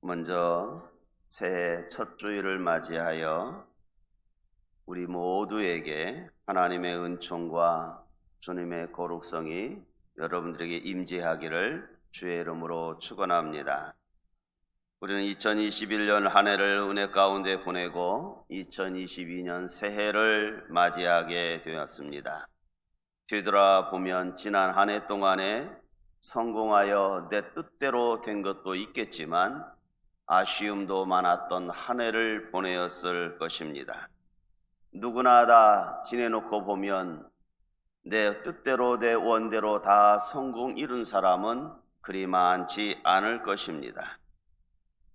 먼저 새해 첫 주일을 맞이하여 우리 모두에게 하나님의 은총과 주님의 거룩성이 여러분들에게 임재하기를 주의 이름으로 축원합니다. 우리는 2021년 한 해를 은혜 가운데 보내고 2022년 새해를 맞이하게 되었습니다. 뒤돌아 보면 지난 한 해 동안에 성공하여 내 뜻대로 된 것도 있겠지만 아쉬움도 많았던 한 해를 보내었을 것입니다. 누구나 다 지내놓고 보면 내 뜻대로 내 원대로 다 성공 이룬 사람은 그리 많지 않을 것입니다.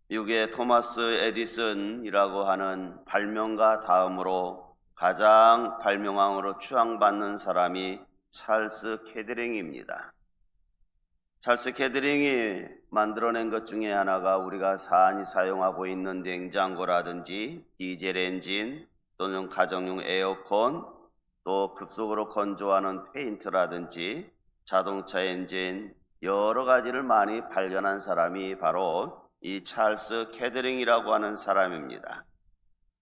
미국의 토마스 에디슨이라고 하는 발명가 다음으로 가장 발명왕으로 추앙받는 사람이 찰스 캐드링입니다. 찰스 캐드링이 만들어낸 것 중에 하나가 우리가 산이 사용하고 있는 냉장고라든지 디젤 엔진 또는 가정용 에어컨 또 급속으로 건조하는 페인트라든지 자동차 엔진 여러 가지를 많이 발견한 사람이 바로 이 찰스 캐드링이라고 하는 사람입니다.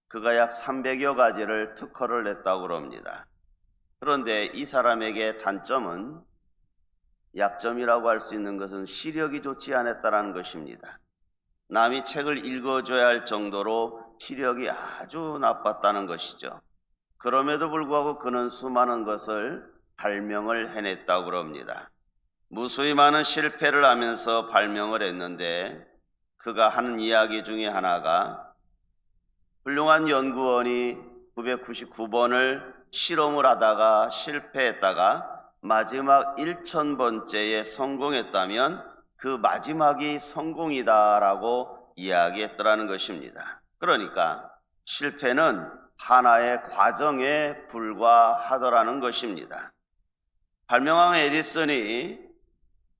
그가 약 300여 가지를 특허를 냈다고 그럽니다. 그런데 이 사람에게 단점은 약점이라고 할 수 있는 것은 시력이 좋지 않았다는 것입니다. 남이 책을 읽어줘야 할 정도로 시력이 아주 나빴다는 것이죠. 그럼에도 불구하고 그는 수많은 것을 발명을 해냈다고 그럽니다. 무수히 많은 실패를 하면서 발명을 했는데 그가 하는 이야기 중에 하나가 훌륭한 연구원이 999번을 실험을 하다가 실패했다가 마지막 1000번째에 성공했다면 그 마지막이 성공이다라고 이야기했더라는 것입니다. 그러니까 실패는 하나의 과정에 불과하더라는 것입니다. 발명왕 에디슨이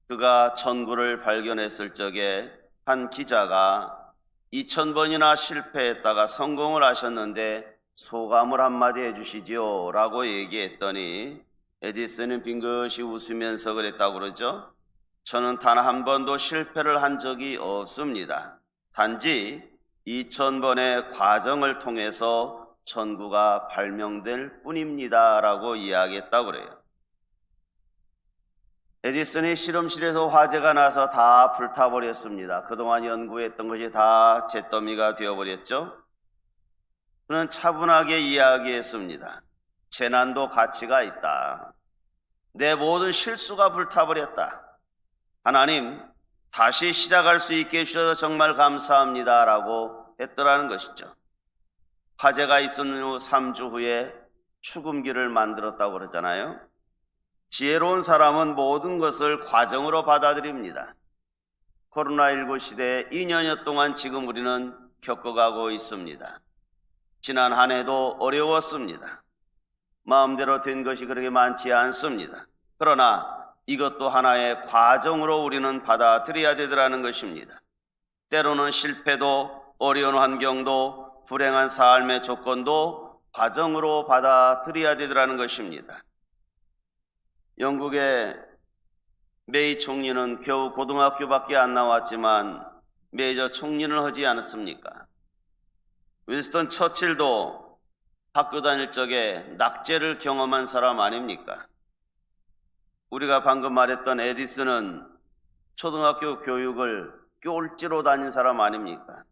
그가 전구를 발견했을 적에 한 기자가 2000번이나 실패했다가 성공을 하셨는데 소감을 한마디 해주시지요 라고 얘기했더니 에디슨은 빙긋이 웃으면서 그랬다고 그러죠. 저는 단 한 번도 실패를 한 적이 없습니다. 단지 2000번의 과정을 통해서 전구가 발명될 뿐입니다. 라고 이야기했다고 그래요. 에디슨이 실험실에서 화재가 나서 다 불타버렸습니다. 그동안 연구했던 것이 다 잿더미가 되어버렸죠. 그는 차분하게 이야기했습니다. 재난도 가치가 있다. 내 모든 실수가 불타버렸다. 하나님, 다시 시작할 수 있게 해주셔서 정말 감사합니다. 라고 했더라는 것이죠. 화재가 있었는 후 3주 후에 추금기를 만들었다고 그러잖아요. 지혜로운 사람은 모든 것을 과정으로 받아들입니다. 코로나19 시대에 2년여 동안 지금 우리는 겪어가고 있습니다. 지난 한 해도 어려웠습니다. 마음대로 된 것이 그렇게 많지 않습니다. 그러나 이것도 하나의 과정으로 우리는 받아들여야 되더라는 것입니다. 때로는 실패도 어려운 환경도 불행한 삶의 조건도 과정으로 받아들여야 되더라는 것입니다. 영국의 메이 총리는 겨우 고등학교밖에 안 나왔지만 메이저 총리를 하지 않았습니까? 윈스턴 처칠도 학교 다닐 적에 낙제를 경험한 사람 아닙니까? 우리가 방금 말했던 에디슨은 초등학교 교육을 꼴찌로 다닌 사람 아닙니까?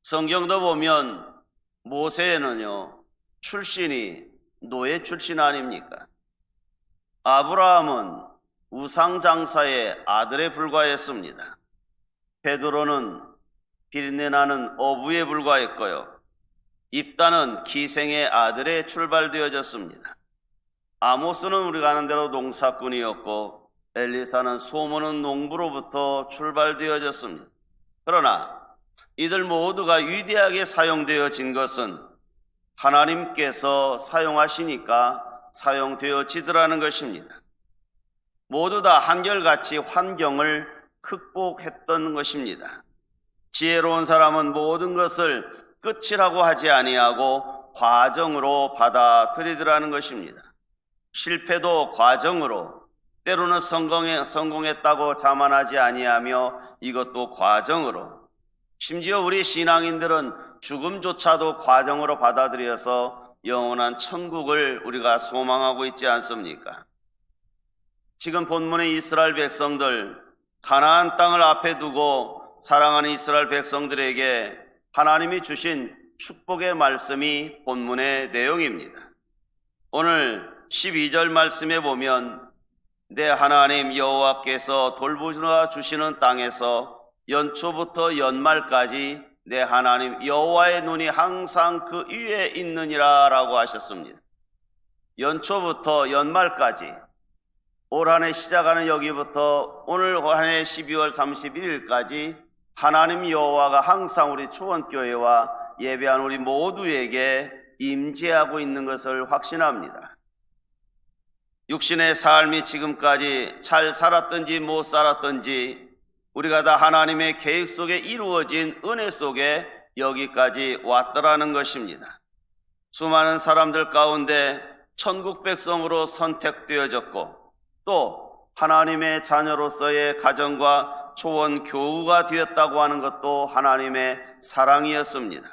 성경도 보면 모세는요, 출신이 노예 출신 아닙니까? 아브라함은 우상장사의 아들에 불과했습니다. 베드로는 비린내나는 어부에 불과했고요. 입다는 기생의 아들에 출발되어졌습니다. 아모스는 우리가 아는 대로 농사꾼이었고 엘리사는 소문은 농부로부터 출발되어졌습니다. 그러나 이들 모두가 위대하게 사용되어진 것은 하나님께서 사용하시니까 사용되어지더라는 것입니다. 모두 다 한결같이 환경을 극복했던 것입니다. 지혜로운 사람은 모든 것을 끝이라고 하지 아니하고 과정으로 받아들이더라는 것입니다. 실패도 과정으로 때로는 성공해, 성공했다고 자만하지 아니하며 이것도 과정으로 심지어 우리 신앙인들은 죽음조차도 과정으로 받아들여서 영원한 천국을 우리가 소망하고 있지 않습니까? 지금 본문의 이스라엘 백성들 가나안 땅을 앞에 두고 사랑하는 이스라엘 백성들에게 하나님이 주신 축복의 말씀이 본문의 내용입니다. 오늘 12절 말씀에 보면 내 하나님 여호와께서 돌보아 주시는 땅에서 연초부터 연말까지 내 하나님 여호와의 눈이 항상 그 위에 있느니라라고 하셨습니다. 연초부터 연말까지 올 한 해 시작하는 여기부터 오늘 한 해 12월 31일까지 하나님 여호와가 항상 우리 초원교회와 예배한 우리 모두에게 임재하고 있는 것을 확신합니다. 육신의 삶이 지금까지 잘 살았든지 못 살았든지 우리가 다 하나님의 계획 속에 이루어진 은혜 속에 여기까지 왔더라는 것입니다. 수많은 사람들 가운데 천국 백성으로 선택되어졌고 또 하나님의 자녀로서의 가정과 초원 교우가 되었다고 하는 것도 하나님의 사랑이었습니다.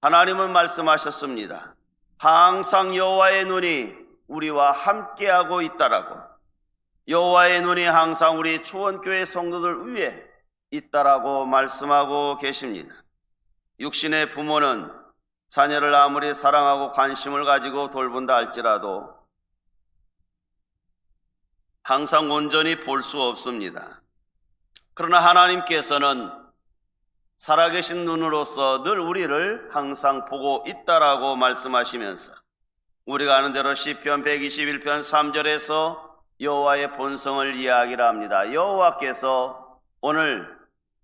하나님은 말씀하셨습니다. 항상 여호와의 눈이 우리와 함께하고 있다라고. 여호와의 눈이 항상 우리 초원교회 성도들 위에 있다라고 말씀하고 계십니다. 육신의 부모는 자녀를 아무리 사랑하고 관심을 가지고 돌본다 할지라도 항상 온전히 볼 수 없습니다. 그러나 하나님께서는 살아계신 눈으로서 늘 우리를 항상 보고 있다라고 말씀하시면서 우리가 아는 대로 시편 121편 3절에서 여호와의 본성을 이야기를 합니다. 여호와께서 오늘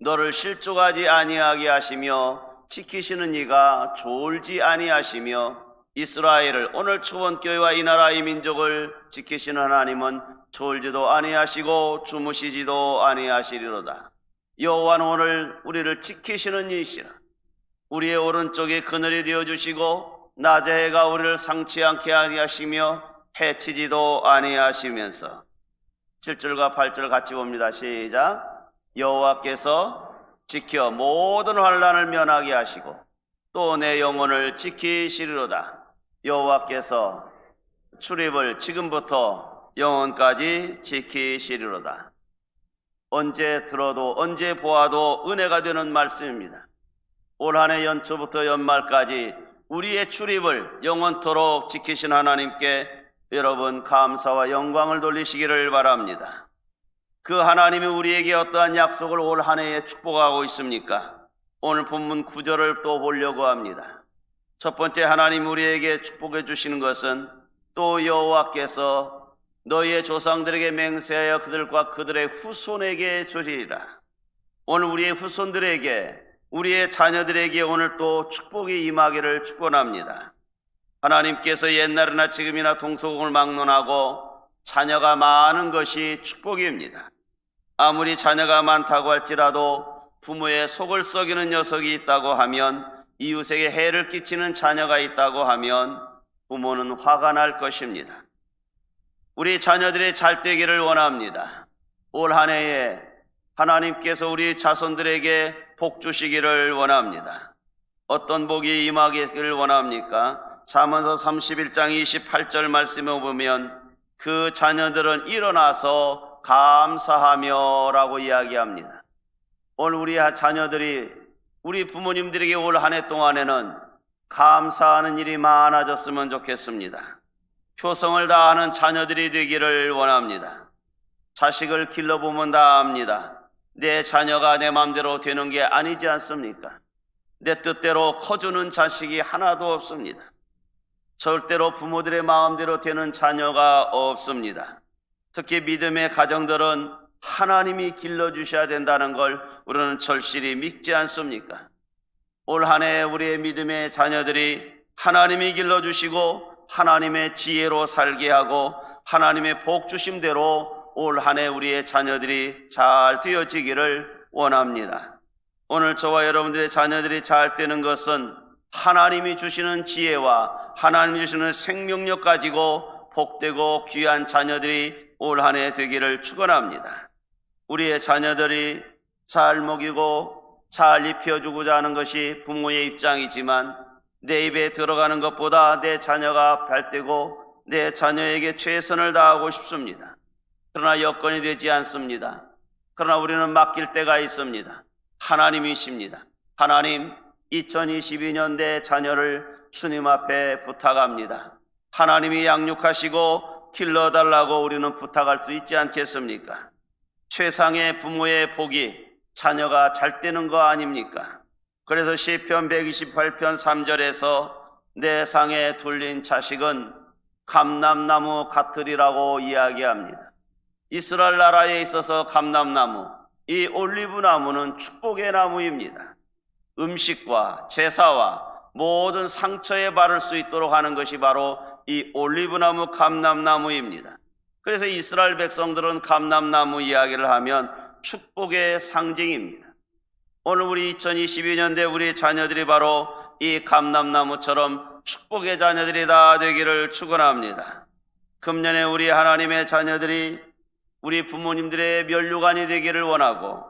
너를 실족하지 아니하게 하시며 지키시는 이가 졸지 아니하시며 이스라엘을 오늘 초원 교회와 이 나라 이 민족을 지키시는 하나님은 졸지도 아니하시고 주무시지도 아니하시리로다. 여호와는 오늘 우리를 지키시는 이시라. 우리의 오른쪽에 그늘이 되어 주시고 낮의 해가 우리를 상치 않게 하시며 해치지도 아니하시면서 7절과 8절 같이 봅니다. 시작. 여호와께서 지켜 모든 환란을 면하게 하시고 또 내 영혼을 지키시리로다. 여호와께서 출입을 지금부터 영원까지 지키시리로다. 언제 들어도 언제 보아도 은혜가 되는 말씀입니다. 올 한해 연초부터 연말까지 우리의 출입을 영원토록 지키신 하나님께 여러분 감사와 영광을 돌리시기를 바랍니다. 그 하나님이 우리에게 어떠한 약속을 올 한 해에 축복하고 있습니까? 오늘 본문 구절을 또 보려고 합니다. 첫 번째 하나님 우리에게 축복해 주시는 것은 또 여호와께서 너희의 조상들에게 맹세하여 그들과 그들의 후손에게 주리라. 오늘 우리의 후손들에게 우리의 자녀들에게 오늘 또 축복이 임하기를 축원합니다. 하나님께서 옛날이나 지금이나 동서공을 막론하고 자녀가 많은 것이 축복입니다. 아무리 자녀가 많다고 할지라도 부모의 속을 썩이는 녀석이 있다고 하면 이웃에게 해를 끼치는 자녀가 있다고 하면 부모는 화가 날 것입니다. 우리 자녀들이 잘 되기를 원합니다. 올 한 해에 하나님께서 우리 자손들에게 복 주시기를 원합니다. 어떤 복이 임하기를 원합니까? 잠언서 31장 28절 말씀에 보면 그 자녀들은 일어나서 감사하며 라고 이야기합니다. 오늘 우리 자녀들이 우리 부모님들에게 올 한 해 동안에는 감사하는 일이 많아졌으면 좋겠습니다. 표성을 다하는 자녀들이 되기를 원합니다. 자식을 길러보면 다 압니다. 내 자녀가 내 마음대로 되는 게 아니지 않습니까? 내 뜻대로 커주는 자식이 하나도 없습니다. 절대로 부모들의 마음대로 되는 자녀가 없습니다. 특히 믿음의 가정들은 하나님이 길러주셔야 된다는 걸 우리는 절실히 믿지 않습니까? 올 한 해 우리의 믿음의 자녀들이 하나님이 길러주시고 하나님의 지혜로 살게 하고 하나님의 복 주심대로 올 한 해 우리의 자녀들이 잘 되어지기를 원합니다. 오늘 저와 여러분들의 자녀들이 잘 되는 것은 하나님이 주시는 지혜와 하나님이 주시는 생명력 가지고 복되고 귀한 자녀들이 올 한 해 되기를 축원합니다. 우리의 자녀들이 잘 먹이고 잘 입혀주고자 하는 것이 부모의 입장이지만 내 입에 들어가는 것보다 내 자녀가 발되고 내 자녀에게 최선을 다하고 싶습니다. 그러나 여건이 되지 않습니다. 그러나 우리는 맡길 때가 있습니다. 하나님이십니다. 하나님, 2022년 내 자녀를 주님 앞에 부탁합니다. 하나님이 양육하시고 길러달라고 우리는 부탁할 수 있지 않겠습니까? 최상의 부모의 복이 자녀가 잘 되는 거 아닙니까? 그래서 시편 128편 3절에서 내 상에 둘린 자식은 감람나무 같으리라고 이야기합니다. 이스라엘 나라에 있어서 감람나무, 이 올리브 나무는 축복의 나무입니다. 음식과 제사와 모든 상처에 바를 수 있도록 하는 것이 바로 이 올리브 나무 감람나무입니다. 그래서 이스라엘 백성들은 감람나무 이야기를 하면 축복의 상징입니다. 오늘 우리 2022년대 우리 자녀들이 바로 이 감람나무처럼 축복의 자녀들이 다 되기를 축원합니다. 금년에 우리 하나님의 자녀들이 우리 부모님들의 면류관이 되기를 원하고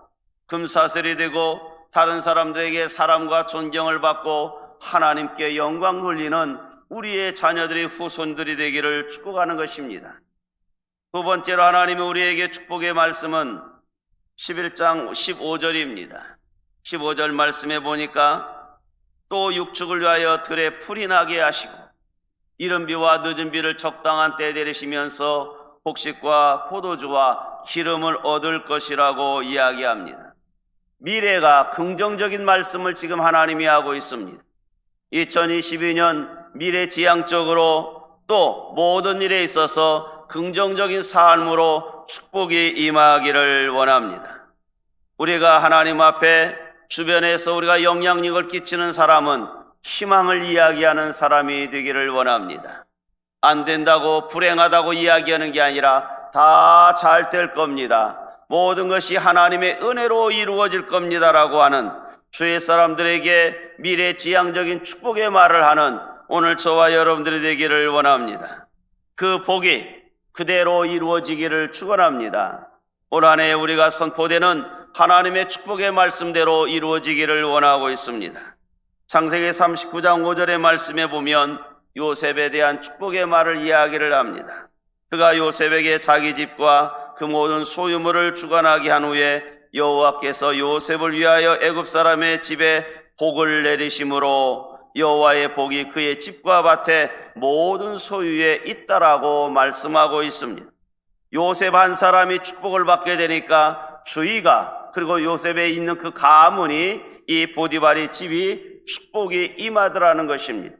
금사슬이 되고 다른 사람들에게 사람과 존경을 받고 하나님께 영광 돌리는 우리의 자녀들이 후손들이 되기를 축복하는 것입니다. 두 번째로 하나님이 우리에게 축복의 말씀은 11장 15절입니다. 15절 말씀에 보니까 또 육축을 위하여 들에 풀이 나게 하시고 이른 비와 늦은 비를 적당한 때 내리시면서 곡식과 포도주와 기름을 얻을 것이라고 이야기합니다. 미래가 긍정적인 말씀을 지금 하나님이 하고 있습니다. 2022년 미래 지향적으로 또 모든 일에 있어서 긍정적인 삶으로 축복이 임하기를 원합니다. 우리가 하나님 앞에 주변에서 우리가 영향력을 끼치는 사람은 희망을 이야기하는 사람이 되기를 원합니다. 안 된다고 불행하다고 이야기하는 게 아니라 다 잘 될 겁니다. 모든 것이 하나님의 은혜로 이루어질 겁니다라고 하는 주의 사람들에게 미래 지향적인 축복의 말을 하는 오늘 저와 여러분들이 되기를 원합니다. 그 복이 그대로 이루어지기를 축원합니다. 올 한해 우리가 선포되는 하나님의 축복의 말씀대로 이루어지기를 원하고 있습니다. 창세기 39장 5절의 말씀에 보면 요셉에 대한 축복의 말을 이야기를 합니다. 그가 요셉에게 자기 집과 그 모든 소유물을 주관하게 한 후에 여호와께서 요셉을 위하여 애굽 사람의 집에 복을 내리심으로 여호와의 복이 그의 집과 밭에 모든 소유에 있다라고 말씀하고 있습니다. 요셉 한 사람이 축복을 받게 되니까 주의가 그리고 요셉에 있는 그 가문이 이 보디발의 집이 축복이 임하더라는 것입니다.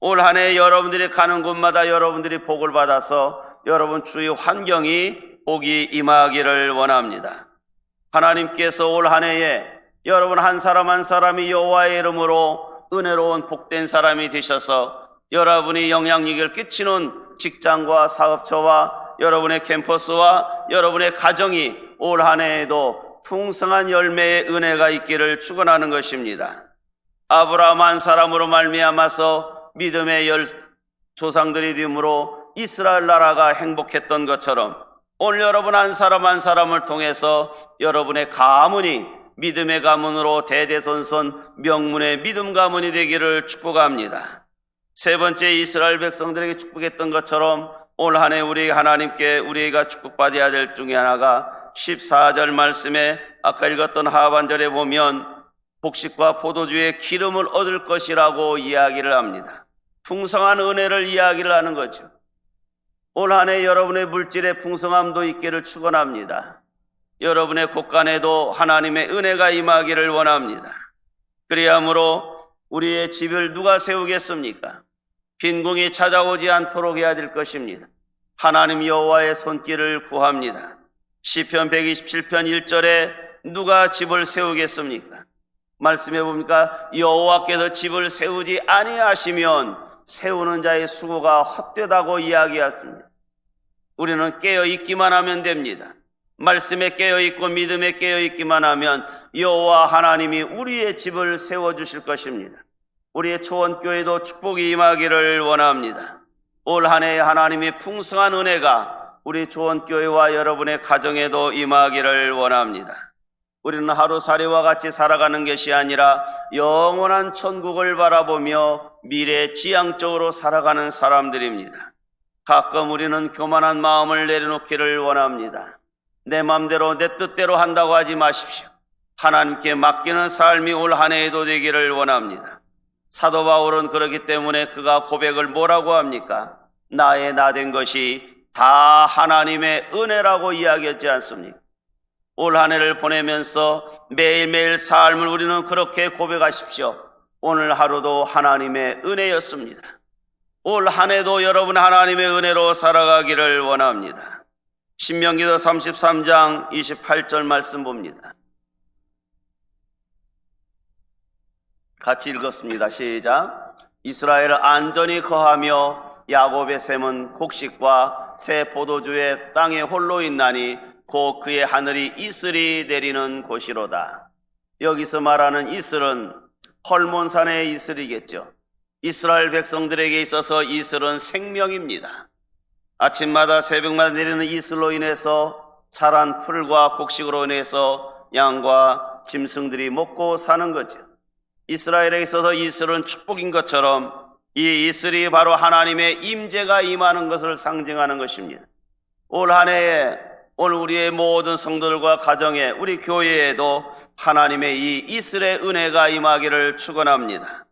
올 한 해 여러분들이 가는 곳마다 여러분들이 복을 받아서 여러분 주위 환경이 복이 임하기를 원합니다. 하나님께서 올 한 해에 여러분 한 사람 한 사람이 여호와의 이름으로 은혜로운 복된 사람이 되셔서 여러분이 영향력을 끼치는 직장과 사업처와 여러분의 캠퍼스와 여러분의 가정이 올 한 해에도 풍성한 열매의 은혜가 있기를 축원하는 것입니다. 아브라함 한 사람으로 말미암아서 믿음의 열 조상들이 되므로 이스라엘 나라가 행복했던 것처럼 오늘 여러분 한 사람 한 사람을 통해서 여러분의 가문이 믿음의 가문으로 대대손손 명문의 믿음 가문이 되기를 축복합니다. 세 번째 이스라엘 백성들에게 축복했던 것처럼 올 한 해 우리 하나님께 우리가 축복받아야 될 중에 하나가 14절 말씀에 아까 읽었던 하반절에 보면 복식과 포도주의 기름을 얻을 것이라고 이야기를 합니다. 풍성한 은혜를 이야기를 하는 거죠. 올 한 해 여러분의 물질의 풍성함도 있기를 축원합니다. 여러분의 곳간에도 하나님의 은혜가 임하기를 원합니다. 그리함으로 우리의 집을 누가 세우겠습니까? 빈궁이 찾아오지 않도록 해야 될 것입니다. 하나님 여호와의 손길을 구합니다. 시편 127편 1절에 누가 집을 세우겠습니까? 말씀해 보니까 여호와께서 집을 세우지 아니하시면 세우는 자의 수고가 헛되다고 이야기했습니다. 우리는 깨어 있기만 하면 됩니다. 말씀에 깨어 있고 믿음에 깨어 있기만 하면 여호와 하나님이 우리의 집을 세워 주실 것입니다. 우리의 초원교회도 축복이 임하기를 원합니다. 올 한 해 하나님의 풍성한 은혜가 우리 초원교회와 여러분의 가정에도 임하기를 원합니다. 우리는 하루살이와 같이 살아가는 것이 아니라 영원한 천국을 바라보며 미래 지향적으로 살아가는 사람들입니다. 가끔 우리는 교만한 마음을 내려놓기를 원합니다. 내 맘대로 내 뜻대로 한다고 하지 마십시오. 하나님께 맡기는 삶이 올 한 해에도 되기를 원합니다. 사도 바울은 그러기 때문에 그가 고백을 뭐라고 합니까? 나의 나 된 것이 다 하나님의 은혜라고 이야기했지 않습니까? 올 한 해를 보내면서 매일매일 삶을 우리는 그렇게 고백하십시오. 오늘 하루도 하나님의 은혜였습니다. 올 한 해도 여러분 하나님의 은혜로 살아가기를 원합니다. 신명기도 33장 28절 말씀 봅니다. 같이 읽었습니다. 시작. 이스라엘 안전히 거하며 야곱의 샘은 곡식과 새 포도주의 땅에 홀로 있나니 곧 그의 하늘이 이슬이 내리는 곳이로다. 여기서 말하는 이슬은 헐몬산의 이슬이겠죠. 이스라엘 백성들에게 있어서 이슬은 생명입니다. 아침마다 새벽마다 내리는 이슬로 인해서 자란 풀과 곡식으로 인해서 양과 짐승들이 먹고 사는 거죠. 이스라엘에 있어서 이슬은 축복인 것처럼 이 이슬이 바로 하나님의 임재가 임하는 것을 상징하는 것입니다. 올 한 해에 오늘 우리의 모든 성도들과 가정에 우리 교회에도 하나님의 이 이슬의 은혜가 임하기를 축원합니다.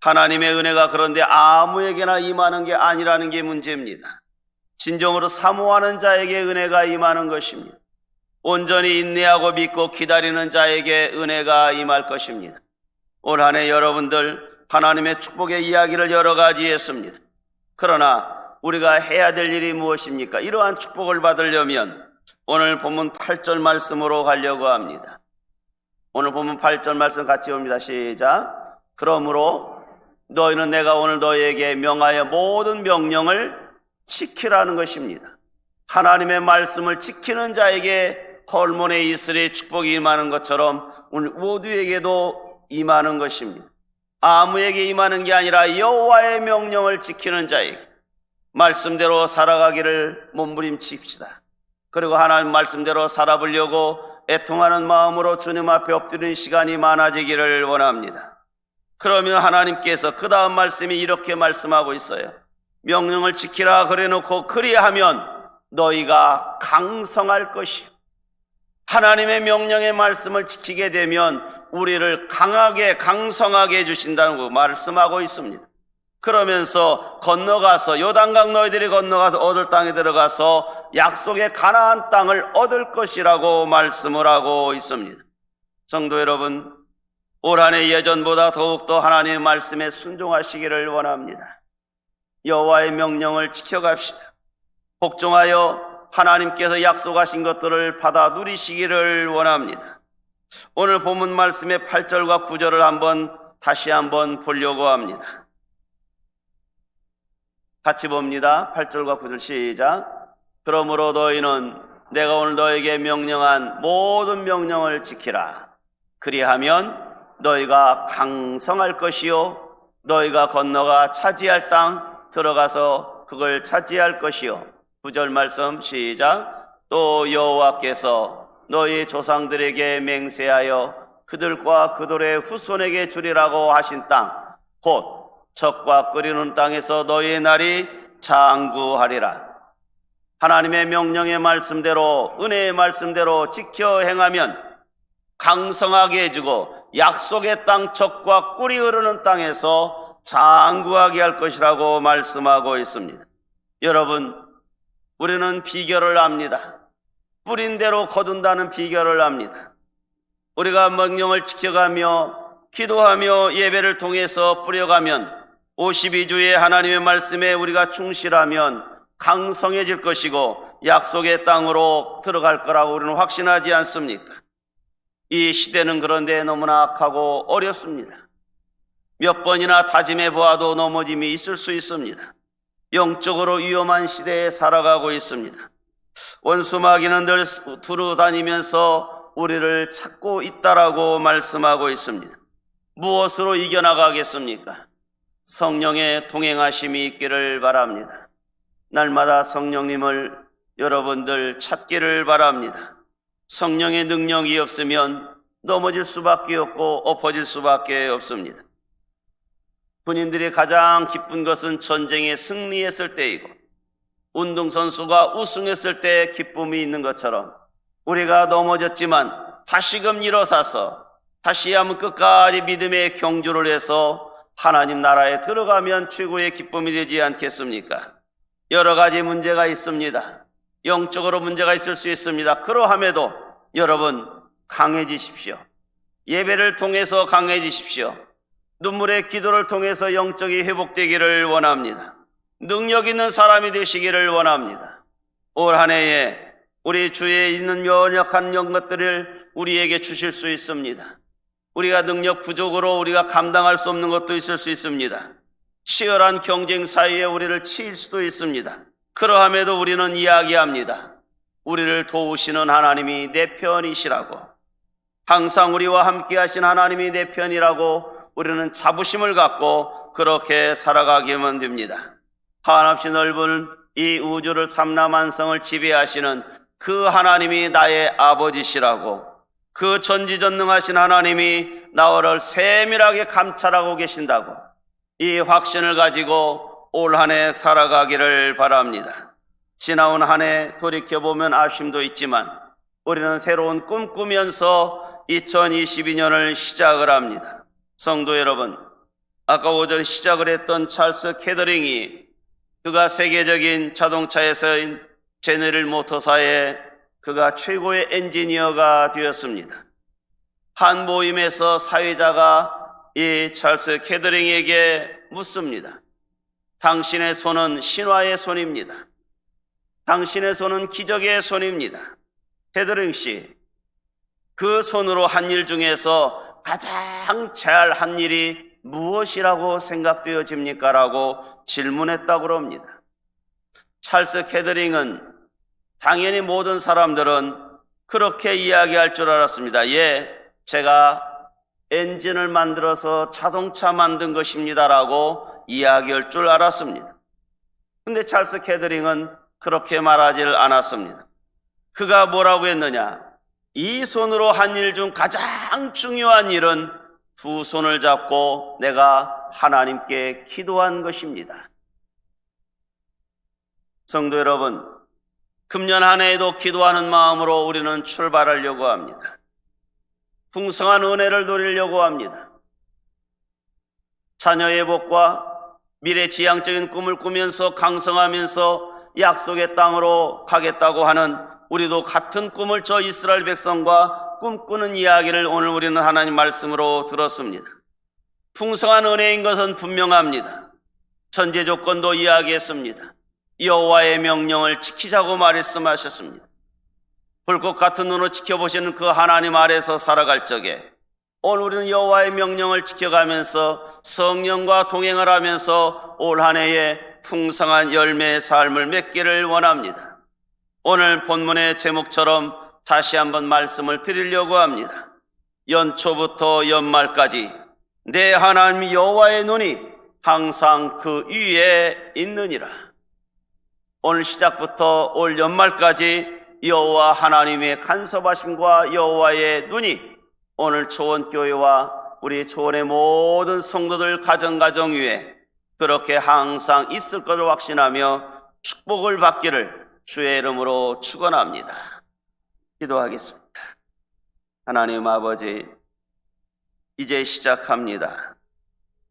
하나님의 은혜가 그런데 아무에게나 임하는 게 아니라는 게 문제입니다. 진정으로 사모하는 자에게 은혜가 임하는 것입니다. 온전히 인내하고 믿고 기다리는 자에게 은혜가 임할 것입니다. 올 한 해 여러분들 하나님의 축복의 이야기를 여러 가지 했습니다. 그러나 우리가 해야 될 일이 무엇입니까? 이러한 축복을 받으려면 오늘 본문 8절 말씀으로 가려고 합니다. 오늘 본문 8절 말씀 같이 옵니다. 시작. 그러므로 너희는 내가 오늘 너희에게 명하여 모든 명령을 지키라는 것입니다. 하나님의 말씀을 지키는 자에게 헐몬의 이슬의 축복이 임하는 것처럼 오늘 모두에게도 임하는 것입니다. 아무에게 임하는 게 아니라 여호와의 명령을 지키는 자에게 말씀대로 살아가기를 몸부림칩시다. 그리고 하나님 말씀대로 살아보려고 애통하는 마음으로 주님 앞에 엎드리는 시간이 많아지기를 원합니다. 그러면 하나님께서 그 다음 말씀이 이렇게 말씀하고 있어요. 명령을 지키라 그래놓고 그리하면 너희가 강성할 것이요. 하나님의 명령의 말씀을 지키게 되면 우리를 강하게 강성하게 해주신다는 거 말씀하고 있습니다. 그러면서 건너가서 요단강 너희들이 건너가서 얻을 땅에 들어가서 약속의 가나안 땅을 얻을 것이라고 말씀을 하고 있습니다. 성도 여러분, 올 한해 예전보다 더욱더 하나님의 말씀에 순종하시기를 원합니다. 여호와의 명령을 지켜갑시다. 복종하여 하나님께서 약속하신 것들을 받아 누리시기를 원합니다. 오늘 본문 말씀의 8절과 9절을 한번 다시 한번 보려고 합니다. 같이 봅니다. 8절과 9절 시작. 그러므로 너희는 내가 오늘 너에게 명령한 모든 명령을 지키라. 그리하면 너희가 강성할 것이요. 너희가 건너가 차지할 땅 들어가서 그걸 차지할 것이요. 9절 말씀 시작. 또 여호와께서 너희 조상들에게 맹세하여 그들과 그들의 후손에게 주리라고 하신 땅, 곧 적과 끓이는 땅에서 너희의 날이 장구하리라. 하나님의 명령의 말씀대로, 은혜의 말씀대로 지켜 행하면 강성하게 해주고 약속의 땅 적과 꿀이 흐르는 땅에서 장구하게 할 것이라고 말씀하고 있습니다. 여러분, 우리는 비결을 압니다. 뿌린 대로 거둔다는 비결을 압니다. 우리가 명령을 지켜가며 기도하며 예배를 통해서 뿌려가면 52주의 하나님의 말씀에 우리가 충실하면 강성해질 것이고 약속의 땅으로 들어갈 거라고 우리는 확신하지 않습니까? 이 시대는 그런데 너무나 악하고 어렵습니다. 몇 번이나 다짐해 보아도 넘어짐이 있을 수 있습니다. 영적으로 위험한 시대에 살아가고 있습니다. 원수 마귀는 늘 두루 다니면서 우리를 찾고 있다라고 말씀하고 있습니다. 무엇으로 이겨나가겠습니까? 성령의 동행하심이 있기를 바랍니다. 날마다 성령님을 여러분들 찾기를 바랍니다. 성령의 능력이 없으면 넘어질 수밖에 없고 엎어질 수밖에 없습니다. 군인들이 가장 기쁜 것은 전쟁에 승리했을 때이고 운동선수가 우승했을 때 기쁨이 있는 것처럼 우리가 넘어졌지만 다시금 일어서서 다시 한번 끝까지 믿음의 경주를 해서 하나님 나라에 들어가면 최고의 기쁨이 되지 않겠습니까? 여러 가지 문제가 있습니다. 영적으로 문제가 있을 수 있습니다. 그러함에도 여러분 강해지십시오. 예배를 통해서 강해지십시오. 눈물의 기도를 통해서 영적이 회복되기를 원합니다. 능력 있는 사람이 되시기를 원합니다. 올 한 해에 우리 주에 있는 연약한 것들을 우리에게 주실 수 있습니다. 우리가 능력 부족으로 우리가 감당할 수 없는 것도 있을 수 있습니다. 치열한 경쟁 사이에 우리를 치일 수도 있습니다. 그러함에도 우리는 이야기합니다. 우리를 도우시는 하나님이 내 편이시라고. 항상 우리와 함께 하신 하나님이 내 편이라고 우리는 자부심을 갖고 그렇게 살아가기만 됩니다. 한없이 넓은 이 우주를 삼라 만성을 지배하시는 그 하나님이 나의 아버지시라고 그 전지전능하신 하나님이 나를 세밀하게 감찰하고 계신다고 이 확신을 가지고 올 한 해 살아가기를 바랍니다. 지나온 한 해 돌이켜보면 아쉬움도 있지만 우리는 새로운 꿈 꾸면서 2022년을 시작을 합니다. 성도 여러분, 아까 오전 시작을 했던 찰스 캐더링이 그가 세계적인 자동차에서인 제네럴 모터사의 그가 최고의 엔지니어가 되었습니다. 한 모임에서 사회자가 이 찰스 캐더링에게 묻습니다. 당신의 손은 신화의 손입니다. 당신의 손은 기적의 손입니다. 캐더링 씨, 그 손으로 한 일 중에서 가장 잘 한 일이 무엇이라고 생각되어집니까? 라고 질문했다고 합니다. 찰스 캐더링은 당연히 모든 사람들은 그렇게 이야기할 줄 알았습니다. 예, 제가 엔진을 만들어서 자동차 만든 것입니다라고 이야기할 줄 알았습니다. 근데 찰스 캐더링은 그렇게 말하지를 않았습니다. 그가 뭐라고 했느냐? 이 손으로 한 일 중 가장 중요한 일은 두 손을 잡고 내가 하나님께 기도한 것입니다. 성도 여러분, 금년 한 해에도 기도하는 마음으로 우리는 출발하려고 합니다. 풍성한 은혜를 누리려고 합니다. 자녀의 복과 미래 지향적인 꿈을 꾸면서 강성하면서 약속의 땅으로 가겠다고 하는 우리도 같은 꿈을 저 이스라엘 백성과 꿈꾸는 이야기를 오늘 우리는 하나님 말씀으로 들었습니다. 풍성한 은혜인 것은 분명합니다. 전제 조건도 이야기했습니다. 여호와의 명령을 지키자고 말씀하셨습니다. 불꽃 같은 눈으로 지켜보시는 그 하나님 아래서 살아갈 적에 오늘 우리는 여호와의 명령을 지켜가면서 성령과 동행을 하면서 올 한 해에 풍성한 열매의 삶을 맺기를 원합니다. 오늘 본문의 제목처럼 다시 한번 말씀을 드리려고 합니다. 연초부터 연말까지 내 하나님 여호와의 눈이 항상 그 위에 있느니라. 오늘 시작부터 올 연말까지 여호와 하나님의 간섭하심과 여호와의 눈이 오늘 초원 교회와 우리 초원의 모든 성도들 가정 가정 위에 그렇게 항상 있을 것을 확신하며 축복을 받기를 주의 이름으로 축원합니다. 기도하겠습니다. 하나님 아버지 이제 시작합니다.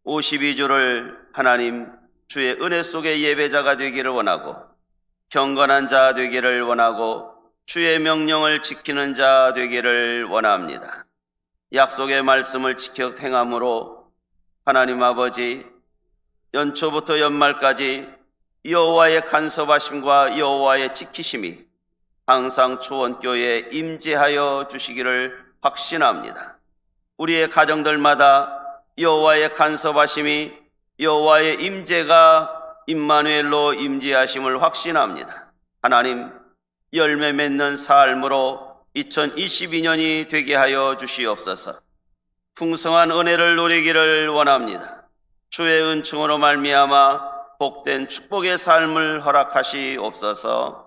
52주를 하나님 주의 은혜 속의 예배자가 되기를 원하고 경건한 자 되기를 원하고 주의 명령을 지키는 자 되기를 원합니다. 약속의 말씀을 지켜 행함으로 하나님 아버지 연초부터 연말까지 여호와의 간섭하심과 여호와의 지키심이 항상 초원교회에 임재하여 주시기를 확신합니다. 우리의 가정들마다 여호와의 간섭하심이 여호와의 임재가 임마누엘로 임재하심을 확신합니다. 하나님 열매 맺는 삶으로 2022년이 되게 하여 주시옵소서. 풍성한 은혜를 누리기를 원합니다. 주의 은총으로 말미암아 복된 축복의 삶을 허락하시옵소서.